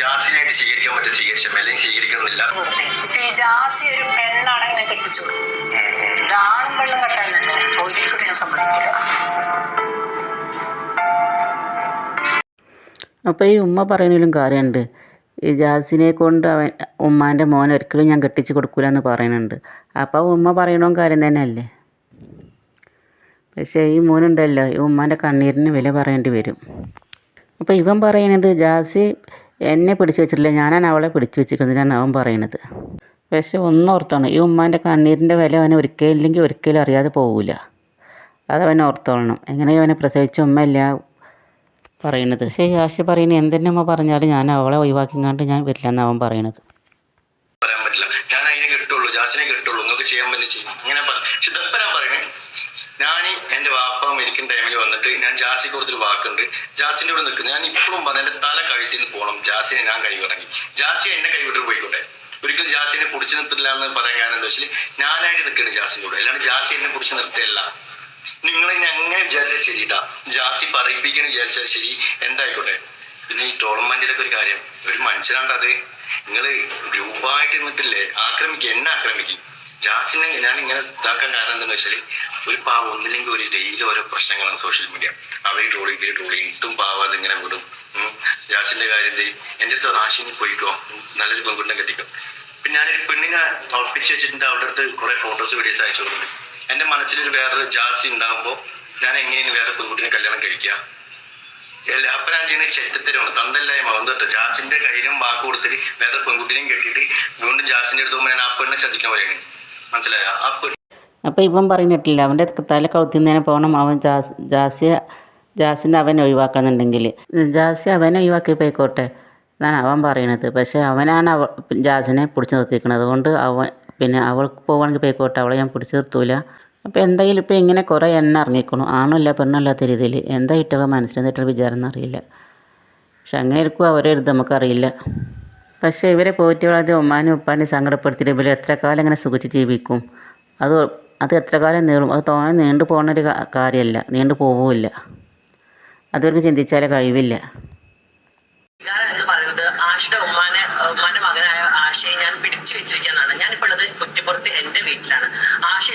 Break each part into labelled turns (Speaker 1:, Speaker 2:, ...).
Speaker 1: ജാസിനായിട്ട് സ്വീകരിക്കാൻ പറ്റും സ്വീകരിച്ചു അല്ലെങ്കിൽ സ്വീകരിക്കണമെന്നില്ല
Speaker 2: ഈ ജാസി ഒരു പെണ്ണാണ് എന്നെ കെട്ടിച്ചു. ഒരിക്കലും ഞാൻ സമ്മതിക്കില്ല.
Speaker 3: അപ്പോൾ ഈ ഉമ്മ പറയുന്നതിലും കാര്യമുണ്ട്. ഈ ജാസിനെ കൊണ്ട് അവൻ ഉമ്മാന്റെ മോൻ ഒരിക്കലും ഞാൻ കെട്ടിച്ച് കൊടുക്കില്ല എന്ന് പറയുന്നുണ്ട്. അപ്പോൾ ഉമ്മ പറയണോ കാര്യം തന്നെയല്ലേ? പക്ഷേ ഈ മോനുണ്ടല്ലോ ഈ ഉമ്മാന്റെ കണ്ണീരിന് വില പറയേണ്ടി വരും. അപ്പോൾ ഇവൻ പറയണത് ജാസി എന്നെ പിടിച്ചു വെച്ചിട്ടില്ല. ഞാനാണ് അവളെ പിടിച്ചു വെച്ചിരിക്കുന്നതിനാണ് അവൻ പറയണത് പക്ഷെ ഒന്നോർത്താണ് ഈ ഉമ്മാന്റെ കണ്ണീരിന്റെ വില അവനെ ഒരിക്കലും ഇല്ലെങ്കിൽ ഒരിക്കലും അറിയാതെ പോകില്ല അതവൻ ഓർത്തോളണം എങ്ങനെയോ അവനെ പ്രസവിച്ച ഉമ്മയല്ല പറയണത് പക്ഷേ ആശ പറയുന്നത് എന്തെന്നെ അമ്മ പറഞ്ഞാലും ഞാൻ അവളെ ഒഴിവാക്കിങ്ങാണ്ട് ഞാൻ വരില്ല അവൻ പറയണത്
Speaker 1: ഞാൻ അതിനെ കിട്ടുള്ളൂ. ജാസിനെ കിട്ടുള്ളൂ. നിങ്ങൾക്ക് ചെയ്യാൻ പറ്റില്ല. അങ്ങനെ പക്ഷെ ഞാൻ ഞാൻ എന്റെ വാപ്പ മരിക്കുന്ന ടൈമിൽ വന്നിട്ട് ഞാൻ ജാസിക്ക് കൊടുത്തൊരു വാക്കുണ്ട്. ജാസിന്റെ കൂടെ നിൽക്കുന്നു. ഞാൻ ഇപ്പോഴും പറഞ്ഞ എന്റെ തല കഴിച്ചിന് പോകണം ജാസിനെ ഞാൻ കൈവിറങ്ങി. ജാസി എന്നെ കൈവിട്ട് പോയിക്കോട്ടെ. ഒരിക്കലും ജാസിനെ പിടിച്ചു നിർത്തില്ല എന്ന് പറയാൻ കാരണം എന്താ വെച്ചാൽ ഞാനായിട്ട് നിൽക്കുന്നത് ജാസിന്റെ കൂടെ. അല്ലാണ്ട് ജാസി എന്നെ പിടിച്ചു നിർത്തിയല്ല. നിങ്ങൾ ഇനി അങ്ങനെ വിചാരിച്ചാൽ ശരിട്ടാ. ജാസി പറയിപ്പിക്കണം വിചാരിച്ചാൽ ശരി. എന്തായിക്കോട്ടെ. പിന്നെ ഈ ടോർണമെന്റിലൊക്കെ ഒരു കാര്യം. ഒരു മനുഷ്യനാണ്ടത് നിങ്ങൾ ഗ്രൂപ്പായിട്ട് നിന്നിട്ടില്ലേ? ആക്രമിക്കുക എന്നെ ആക്രമിക്കും. ജാസിനെ ഞാൻ ഇങ്ങനെ ഇതാക്കാൻ കാരണം എന്താണെന്ന് വെച്ചാൽ ഒരു പാവം ഒന്നില്ലെങ്കിൽ ഒരു ഡെയിലി ഓരോ പ്രശ്നങ്ങളാണ് സോഷ്യൽ മീഡിയ അവർ ട്രോളി ഇവർ ട്രോളി ഇട്ടും പാവ അതിങ്ങനെ വിടും. ജാസിന്റെ കാര്യം? എന്റെ അടുത്ത് റാഷിനി പോയിക്കോ. നല്ലൊരു പെൺകുട്ടിനെ കെട്ടിക്കോ. പിന്നെ ഞാനൊരു പെണ്ണിനെ ഉറപ്പിച്ച് വെച്ചിട്ടുണ്ട്. അവിടെ അടുത്ത് കുറെ ഫോട്ടോസ് വീഡിയോസ് അയച്ചു കൊടുക്കും എന്റെ മനസ്സിലൊരു വേറൊരു ജാസി ഉണ്ടാകുമ്പോ ഞാൻ എങ്ങനെയാണ് വേറെ പെൺകുട്ടിനെ കല്യാണം കഴിക്കുക? എല്ലാ- അപ്പൊ ഞാൻ ചെയ്യുന്ന ചെറ്റത്തരമാണ്. തന്തല്ലായ്മ. എന്തോട്ട് ജാസിന്റെ കയ്യിലും വാക്ക് കൊടുത്തിട്ട് വേറെ പെൺകുട്ടിനെയും കെട്ടിയിട്ട് വീണ്ടും ജാസിന്റെ അടുത്ത് പോകുമ്പോൾ ഞാൻ ആ പെണ്ണെ ചതിക്കാൻ പറയുന്നത് മനസ്സിലായോ? ആ പെണ്ണ്
Speaker 3: അപ്പോൾ ഇവൻ പറയുന്നിട്ടില്ല. അവന്റെ തല കൗത്തിന്നേനെ പോകണം അവൻ ജാസ് ജാസി ജാസിന്റെ അവനെ ഒഴിവാക്കണമെന്നുണ്ടെങ്കിൽ ജാസി അവനെ ഒഴിവാക്കി പോയിക്കോട്ടെ എന്നാണ് അവൻ പറയണത് പക്ഷേ അവനാണ് അവ ജാസിനെ പിടിച്ച് നിർത്തിയിരിക്കുന്നത് അതുകൊണ്ട് അവൻ പിന്നെ അവൾക്ക് പോവുകയാണെങ്കിൽ പോയിക്കോട്ടെ. അവളെ ഞാൻ പിടിച്ച് നിർത്തൂല. അപ്പോൾ എന്തായാലും ഇപ്പോൾ ഇങ്ങനെ കുറേ എണ്ണ ഇറങ്ങിക്കണു ആണല്ല പെണ്ണല്ലാത്ത രീതിയിൽ. എന്താ ഇട്ടത് മനസ്സിലെന്നിട്ടുള്ള വിചാരം എന്നറിയില്ല പക്ഷെ അങ്ങനെ ഇരിക്കും അവരെ ഇത് നമുക്കറിയില്ല പക്ഷേ ഇവരെ പോറ്റി വളർത്തി ഉമ്മാനും ഉപ്പാനും സങ്കടപ്പെടുത്തിയിട്ട് ഇവർ എത്ര കാലം ഇങ്ങനെ സുഖിച്ച് ജീവിക്കും? അത് അത് എത്ര കാലം നീളും? അത് തോനെ നീണ്ടു പോകുന്ന ഒരു കാ- കാര്യമല്ല നീണ്ടു പോവില്ല അതവർക്ക് ചിന്തിച്ചാലേ കഴിവില്ല.
Speaker 4: ആശയുടെ ഉമ്മാനെ ഉമ്മാന്റെ മകനായ ആശയെ ഞാൻ പിടിച്ചു വെച്ചിരിക്കുന്നതാണ് ഞാനിപ്പോൾ ഉള്ളത് കുറ്റിപ്പുറത്ത് എന്റെ വീട്ടിലാണ്. ആശ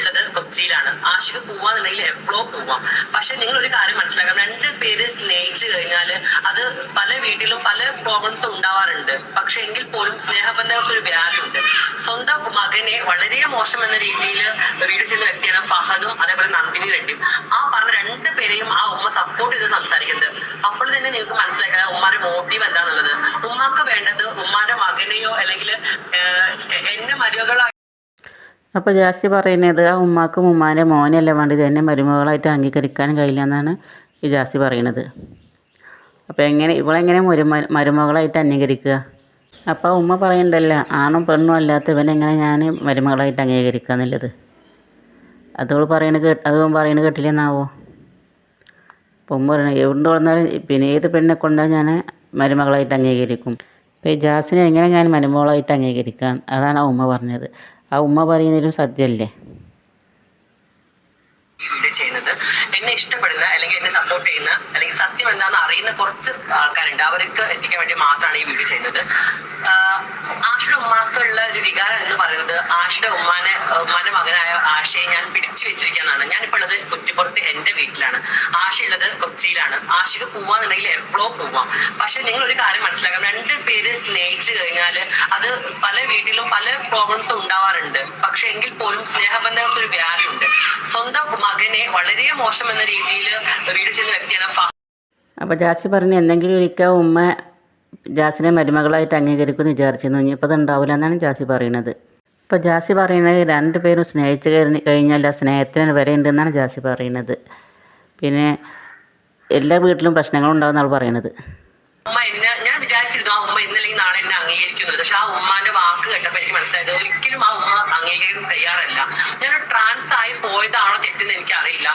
Speaker 4: ആശയ്ക്ക് പോവാന്നുണ്ടെങ്കിൽ എപ്പോഴോ പോവാം. പക്ഷെ നിങ്ങൾ ഒരു കാര്യം മനസ്സിലാക്കാം രണ്ട് പേര് സ്നേഹിച്ചു കഴിഞ്ഞാൽ അത് പല വീട്ടിലും പല പ്രോബ്ലംസ് ഉണ്ടാവാറുണ്ട്. പക്ഷെ എങ്കിൽ പോലും സ്നേഹബന്ധങ്ങൾക്ക് ഒരു വാല്യൂ ഉണ്ട്. സ്വന്തം മകനെ വളരെ മോശം എന്ന രീതിയിൽ വീട് ചെയ്യുന്ന വ്യക്തിയാണ് ഫഹദും അതേപോലെ നന്ദിനി റെഡ്ഡിയും ആ പറഞ്ഞ രണ്ട് പേരെയും ആ ഉമ്മ സപ്പോർട്ട് ചെയ്ത് സംസാരിക്കുന്നത്. അപ്പോൾ തന്നെ നിങ്ങൾക്ക് മനസ്സിലാക്കാം ഉമ്മാന്റെ മോട്ടീവ് എന്താണെന്നുള്ളത് ഉമ്മാക്ക് വേണ്ടത് ഉമ്മാന്റെ മകനെയോ അല്ലെങ്കിൽ എന്നെ മരുമകളായി
Speaker 3: അപ്പോൾ ജാസ്തി പറയുന്നത് ആ ഉമ്മാക്കും ഉമ്മാന്റെ മോനെയല്ല വേണ്ടത് തന്നെ മരുമകളായിട്ട് അംഗീകരിക്കാൻ കഴിയില്ല എന്നാണ് ഈ ജാസ്തി പറയുന്നത്. അപ്പോൾ എങ്ങനെ ഇവളെങ്ങനെ മരുമ മരുമകളായിട്ട് അംഗീകരിക്കുക? അപ്പോൾ ഉമ്മ പറയണ്ടല്ല ആണും പെണ്ണും ഇവനെങ്ങനെ ഞാൻ മരുമകളായിട്ട് അംഗീകരിക്കുക എന്നുള്ളത്? അതവൾ പറയണ കേട്ട് അത് പറയണ കേട്ടില്ലെന്നാവോ? അപ്പോൾ ഉമ്മ പറയണത് എവിടെ വന്നാലും പിന്നെ ഏത് പെണ്ണിനെ കൊണ്ടാലും ഞാൻ മരുമകളായിട്ട് അംഗീകരിക്കും? അപ്പോൾ ജാസിനെ എങ്ങനെ ഞാൻ മരുമകളായിട്ട് അംഗീകരിക്കാം? അതാണ് ഉമ്മ പറഞ്ഞത്. ആ ഉമ്മ പറയുന്നതിലും സത്യമല്ലേ?
Speaker 4: ചെയ്യുന്നത്. എന്നെ ഇഷ്ടപ്പെടുന്ന അല്ലെങ്കിൽ എന്നെ സപ്പോർട്ട് ചെയ്യുന്ന അല്ലെങ്കിൽ സത്യം എന്താണെന്ന് അറിയുന്ന കുറച്ച് ആൾക്കാരുണ്ട്. അവർക്ക് എത്തിക്കാൻ വേണ്ടി മാത്രമാണ് ഈ വീഡിയോ ചെയ്യുന്നത്. ഒരു വികാരം എന്ന് പറയുന്നത് ആഷയുടെ ഉമ്മാനെ ഉമ്മാന്റെ മകനായ ആശയെ ഞാൻ പിടിച്ചു വെച്ചിരിക്കുന്നതാണ്. ഞാനിപ്പോൾ ഉള്ളത് കുറ്റിപ്പുറത്ത് എന്റെ വീട്ടിലാണ്. ആശ ഉള്ളത് കൊച്ചിയിലാണ്. ആശയ്ക്ക് പോവാന്നുണ്ടെങ്കിൽ എപ്പോഴോ പോവാം. പക്ഷെ നിങ്ങൾ ഒരു കാര്യം മനസ്സിലാക്കാം രണ്ട് പേര് സ്നേഹിച്ചു കഴിഞ്ഞാൽ അത് പല വീട്ടിലും പല പ്രോബ്ലംസ് ഉണ്ടാവാറുണ്ട്. പക്ഷെ എങ്കിൽ പോലും സ്നേഹബന്ധങ്ങൾക്ക് ഒരു വാല്യൂ ഉണ്ട് സ്വന്തം മകനെ വളരെ മോശം എന്ന രീതിയിൽ വീട് ചെയ്യുന്ന വ്യക്തിയാണ് അപ്പൊ
Speaker 3: അപ്പോൾ ജാസി പറഞ്ഞു എന്തെങ്കിലും ഒരിക്കൽ ഉമ്മ ജാസിനെ മരുമകളായിട്ട് അംഗീകരിക്കുമെന്ന് വിചാരിച്ചിരുന്നു. ഇനിയിപ്പോൾ അത് ഉണ്ടാവില്ല എന്നാണ് ജാസി പറയുന്നത്. ഇപ്പോൾ ജാസി പറയുന്നത് രണ്ട് പേരും സ്നേഹിച്ച് കഴിഞ്ഞാൽ ആ സ്നേഹത്തിന് വരെയുണ്ട് ഉണ്ടെന്നാണ് ജാസി പറയുന്നത്. പിന്നെ എല്ലാ വീട്ടിലും പ്രശ്നങ്ങൾ ആൾ പറയുന്നത്.
Speaker 4: ഉമ്മ എന്നെ ഞാൻ വിചാരിച്ചിരുന്നു ആ ഉമ്മ ഇന്നല്ലെങ്കിൽ നാളെ എന്നെ അംഗീകരിക്കുന്നത്. പക്ഷെ ആ ഉമ്മാന്റെ വാക്ക് കേട്ടപ്പോൾ എനിക്ക് മനസ്സിലായത് ഒരിക്കലും ആ ഉമ്മ അംഗീകരിക്കാൻ തയ്യാറല്ല. ഞാൻ ട്രാൻസ് ആയി പോയതാണോ തെറ്റെന്ന് എനിക്ക് അറിയില്ല